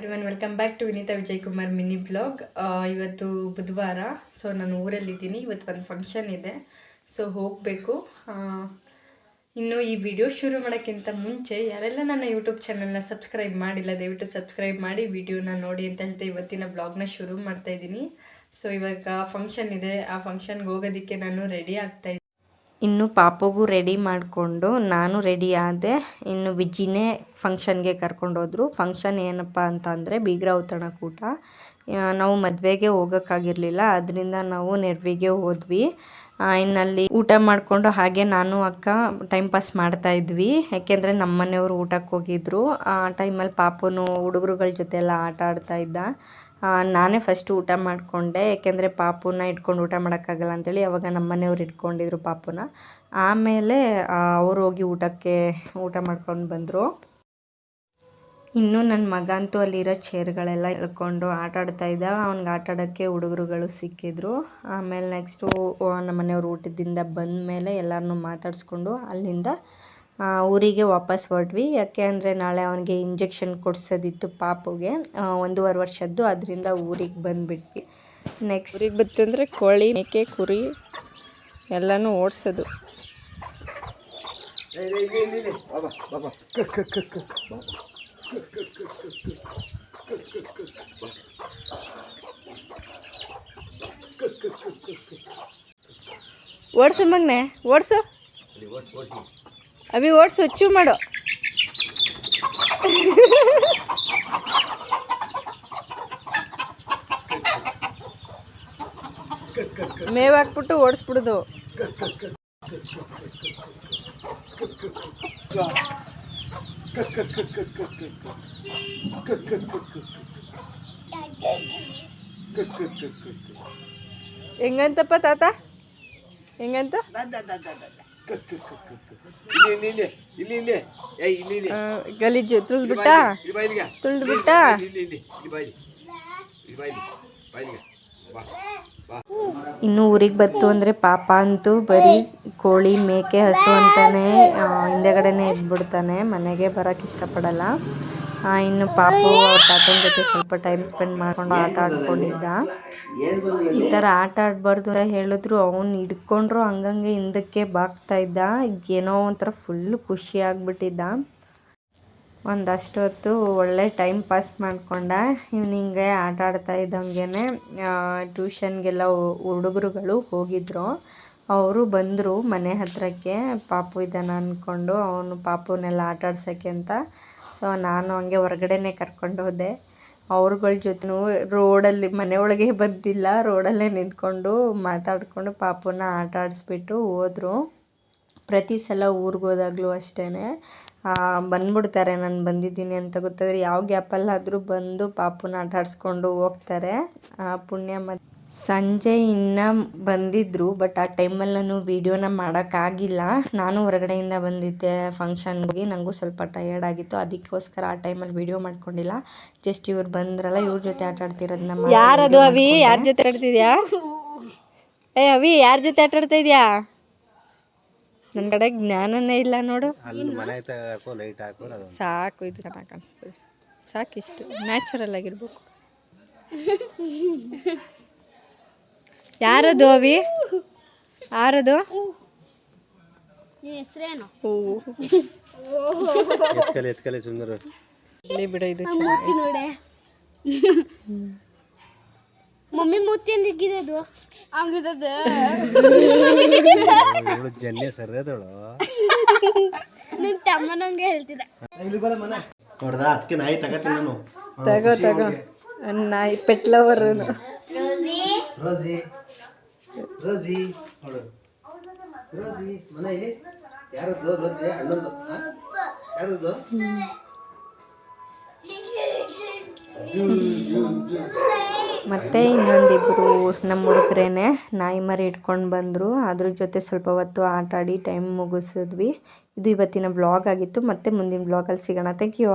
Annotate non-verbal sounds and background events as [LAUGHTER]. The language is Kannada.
Everyone welcome back to Vineeta Vijay Kumar mini blog ಇವತ್ತು ಬುಧವಾರ ಸೊ ನಾನು ಊರಲ್ಲಿದ್ದೀನಿ. ಇವತ್ತು ಒಂದು ಫಂಕ್ಷನ್ ಇದೆ. ಸೊ ಹೋಗಬೇಕು. ಇನ್ನು ಈ ವಿಡಿಯೋ ಶುರು ಮಾಡೋಕ್ಕಿಂತ ಮುಂಚೆ, ಯಾರೆಲ್ಲ ನನ್ನ ಯೂಟ್ಯೂಬ್ ಚಾನಲ್ನ ಸಬ್ಸ್ಕ್ರೈಬ್ ಮಾಡಿಲ್ಲ, ದಯವಿಟ್ಟು ಸಬ್ಸ್ಕ್ರೈಬ್ ಮಾಡಿ ವಿಡಿಯೋನ ನೋಡಿ ಅಂತ ಹೇಳ್ತಾ ಇವತ್ತಿನ ಬ್ಲಾಗ್ನ ಶುರು ಮಾಡ್ತಾ ಇದ್ದೀನಿ. ಸೊ ಇವಾಗ ಫಂಕ್ಷನ್ ಇದೆ. ಆ ಫಂಕ್ಷನ್ಗೆ ಹೋಗೋದಕ್ಕೆ ನಾನು ರೆಡಿ ಆಗ್ತಾ ಇನ್ನು ಪಾಪಗೂ ರೆಡಿ ಮಾಡಿಕೊಂಡು ನಾನು ರೆಡಿ ಆದೆ. ಇನ್ನು ವಿಜ್ಜಿನೇ ಫಂಕ್ಷನ್ಗೆ ಕರ್ಕೊಂಡೋದ್ರು. ಫಂಕ್ಷನ್ ಏನಪ್ಪ ಅಂತ ಅಂದರೆ ಬೀಗ್ರ ಔತಣಕೂಟ ಕೂಟ ನಾವು ಮದುವೆಗೆ ಹೋಗೋಕ್ಕಾಗಿರಲಿಲ್ಲ. ಅದರಿಂದ ನಾವು ನೆರವಿಗೆ ಹೋದ್ವಿ. ಇನ್ನಲ್ಲಿ ಊಟ ಮಾಡಿಕೊಂಡು ಹಾಗೆ ನಾನು, ಅಕ್ಕ ಟೈಮ್ ಪಾಸ್ ಮಾಡ್ತಾ ಇದ್ವಿ. ಯಾಕೆಂದರೆ ನಮ್ಮ ಮನೆಯವರು ಊಟಕ್ಕೆ ಹೋಗಿದ್ರು ಆ ಟೈಮಲ್ಲಿ ಪಾಪನು ಹುಡುಗರುಗಳ ಜೊತೆ ಎಲ್ಲ ಆಟ ಆಡ್ತಾ ಇದ್ದ. ನಾನೇ ಫಸ್ಟ್ ಊಟ ಮಾಡಿಕೊಂಡೆ. ಯಾಕೆಂದರೆ ಪಾಪುನ ಇಟ್ಕೊಂಡು ಊಟ ಮಾಡೋಕ್ಕಾಗಲ್ಲ ಅಂತೇಳಿ ಅವಾಗ ನಮ್ಮ ಮನೆಯವ್ರು ಇಟ್ಕೊಂಡಿದ್ರು ಪಾಪುನ. ಆಮೇಲೆ ಅವ್ರು ಹೋಗಿ ಊಟಕ್ಕೆ ಊಟ ಮಾಡ್ಕೊಂಡು ಬಂದರು. ಇನ್ನೂ ನನ್ನ ಮಗ ಅಂತೂ ಅಲ್ಲಿರೋ ಚೇರ್ಗಳೆಲ್ಲ ಎಳ್ಕೊಂಡು ಆಟ ಆಡ್ತಾ ಇದ್ದ. ಅವ್ನಿಗೆ ಆಟ ಆಡೋಕ್ಕೆ ಹುಡುಗರುಗಳು ಸಿಕ್ಕಿದ್ರು. ಆಮೇಲೆ ನೆಕ್ಸ್ಟು ನಮ್ಮ ಮನೆಯವ್ರು ಊಟದಿಂದ ಬಂದ ಮೇಲೆ ಎಲ್ಲರನ್ನೂ ಮಾತಾಡಿಸ್ಕೊಂಡು ಅಲ್ಲಿಂದ ಊರಿಗೆ ವಾಪಸ್ ಹೊರಟ್ವಿ. ಯಾಕೆ ಅಂದರೆ ನಾಳೆ ಅವನಿಗೆ ಇಂಜೆಕ್ಷನ್ ಕೊಡ್ಸೋದಿತ್ತು ಪಾಪುಗೆ. ಒಂದೂವರೆ ವರ್ಷದ್ದು. ಅದರಿಂದ ಊರಿಗೆ ಬಂದುಬಿಟ್ವಿ. ನೆಕ್ಸ್ಟ್ ಊರಿಗೆ ಬತ್ತಂದರೆ ಕೋಳಿ, ಮೇಕೆ, ಕುರಿ ಎಲ್ಲನೂ ಓಡಿಸೋದು. ಓಡಿಸು ಮಗನೆ, ಓಡಿಸು. ಅಭಿ ಓಡಿಸು ಚೂ ಮಾಡು. ಮೇವ್ ಹಾಕ್ಬಿಟ್ಟು ಓಡಿಸ್ಬಿಡುದು. ಹೆಂಗಂತಪ್ಪ ತಾತ? ಹೆಂಗಂತ? ಗಲೀಜು ತುಳಿದು ಬಿಟ್ಟ ತುಳಿದು ಬಿಟ್ಟ ಇನ್ನು ಊರಿಗೆ ಬಂತು ಅಂದರೆ ಪಾಪ ಅಂತೂ ಬರೀ ಕೋಳಿ ಮೇಕೆ ಹಸು ಅಂತಾನೆ ಹಿಂದೆಗಡೆನೆ ಇದ್ಬಿಡ್ತಾನೆ ಮನೆಗೆ ಬರೋಕ್ಕೆ ಇಷ್ಟಪಡಲ್ಲ. ಇನ್ನು ಪಾಪು ಅವ್ರ ತಾತನ ಜೊತೆ ಸ್ವಲ್ಪ ಟೈಮ್ ಸ್ಪೆಂಡ್ ಮಾಡ್ಕೊಂಡು ಆಟ ಆಡ್ಕೊಂಡಿದ್ದ. ಈ ಥರ ಆಟ ಆಡಬಾರ್ದು ಅಂತ ಹೇಳಿದ್ರು. ಅವ್ನು ಹಿಡ್ಕೊಂಡ್ರು ಹಂಗಂಗೆ ಹಿಂದಕ್ಕೆ ಬಾಗ್ತಾ ಇದ್ದ. ಏನೋ ಒಂಥರ ಫುಲ್ ಖುಷಿ ಆಗ್ಬಿಟ್ಟಿದ್ದ. ಒಂದಷ್ಟು ಹೊತ್ತು ಒಳ್ಳೆ ಟೈಮ್ ಪಾಸ್ ಮಾಡ್ಕೊಂಡ. ಈವ್ನಿಂಗೆ ಆಟ ಆಡ್ತಾ ಇದ್ದಂಗೆ ಟ್ಯೂಷನ್ಗೆಲ್ಲ ಹುಡುಗರುಗಳು ಹೋಗಿದ್ರು. ಅವರು ಬಂದರು ಮನೆ ಹತ್ರಕ್ಕೆ. ಪಾಪು ಇದ್ದಾನೆ ಅಂದ್ಕೊಂಡು ಅವನು ಪಾಪುನೆಲ್ಲ ಆಟ ಆಡ್ಸೋಕ್ಕೆ ಅಂತ. ಸೊ ನಾನು ಹಂಗೆ ಹೊರಗಡೆನೇ ಕರ್ಕೊಂಡು ಹೋದೆ. ಅವ್ರುಗಳ ಜೊತೆನೂ ರೋಡಲ್ಲಿ, ಮನೆ ಒಳಗೆ ಬಂದಿಲ್ಲ. ರೋಡಲ್ಲೇ ನಿಂತ್ಕೊಂಡು ಮಾತಾಡಿಕೊಂಡು ಪಾಪುನ ಆಟ ಆಡಿಸ್ಬಿಟ್ಟು ಹೋದರು. ಪ್ರತಿ ಸಲ ಊರಿಗೆ ಹೋದಾಗಲೂ ಅಷ್ಟೇ ಬಂದ್ಬಿಡ್ತಾರೆ, ನಾನು ಬಂದಿದ್ದೀನಿ ಅಂತ ಗೊತ್ತಾದರೆ ಯಾವ ಗ್ಯಾಪಲ್ಲಾದರೂ ಬಂದು ಪಾಪುನ ಆಟ ಆಡಿಸ್ಕೊಂಡು ಹೋಗ್ತಾರೆ ಪುಣ್ಯ ಮತ್ತು ಸಂಜೆ ಇನ್ನು ಬಂದಿದ್ದರು ಬಟ್ ಆ ಟೈಮಲ್ಲಿ ನಾನು ವೀಡಿಯೋನ ಮಾಡೋಕ್ಕಾಗಿಲ್ಲ. ನಾನು ಹೊರಗಡೆಯಿಂದ ಬಂದಿದ್ದೆ ಫಂಕ್ಷನ್ಗೆ ನನಗೂ ಸ್ವಲ್ಪ ಟಯರ್ಡ್ ಆಗಿತ್ತು. ಅದಕ್ಕೋಸ್ಕರ ಆ ಟೈಮಲ್ಲಿ ವಿಡಿಯೋ ಮಾಡ್ಕೊಂಡಿಲ್ಲ. ಜಸ್ಟ್ ಇವ್ರು ಬಂದ್ರಲ್ಲ ಇವ್ರ ಜೊತೆ ಆಟ ನಮ್ಮ ಯಾರದು ಅವಿ? ಯಾರ ಜೊತೆ ಆಡ್ತಿದ್ಯಾ? ಏ ಅವಿ ಯಾರ ಜೊತೆ ಆಟ ಆಡ್ತಾ ಇದೆಯಾ? ನನ್ನ ಕಡೆ ಜ್ಞಾನನೇ ಇಲ್ಲ ನೋಡು. ಅಲ್ಲಿ ಮನೆ ಹಾಕೋ ಲೈಟ್ ಹಾಕೋ ಸಾಕು ಇದು ಚೆನ್ನಾಗಿ ಕಾಣಿಸ್ತದೆ. ಸಾಕಿಷ್ಟು. ನ್ಯಾಚುರಲ್ ಆಗಿರ್ಬೇಕು. [LAUGHS] ಯಾರದು ಅವಿ? ಯಾರದು ಬಿಡು ಇದು ಮೂತಿ ನೋಡೆ. ಮಮ್ಮಿ ಮೂತಿ ಅಂದಿಕ್ಕಿದೆ ಹಂಗಿದ್ದದ? ಇವಳು ಜನ್ಯ ಸರಿಯದಳು ನಿನ್ ತಮ್ಮನಂಗೆ ಹೇಳ್ತಿದ್ದ. ನೋಡ್ದ ಅದಕ್ಕೆ ನಾಯಿ ತಗತೀನಿ ನಾನು. ತಗೋ ತಗೋ. ನಾಯಿ ಪೆಟ್ಲವರ್ ರೋಸಿ ರೋಸಿ ನೋಡು. ರೋಜಿ ಮನೆ ಯಾರದ್ದು ರೋಜಿ ಅಣ್ಣಂದು? ಯಾರದ್ದು? ಮತ್ತೆ ಇನ್ನೊಂದಿಬ್ಬರು ನಮ್ಮ ಹುಡುಗರೇನೆ ನಾಯಿ ಮರಿ ಇಟ್ಕೊಂಡು ಬಂದರು. ಅದ್ರ ಜೊತೆ ಸ್ವಲ್ಪ ಹೊತ್ತು ಆಟ ಆಡಿ ಟೈಮ್ ಮುಗಿಸಿದ್ವಿ. ಇದು ಇವತ್ತಿನ ಬ್ಲಾಗ್ ಆಗಿತ್ತು. ಮತ್ತೆ ಮುಂದಿನ ಬ್ಲಾಗಲ್ಲಿ ಸಿಗೋಣ. Thank you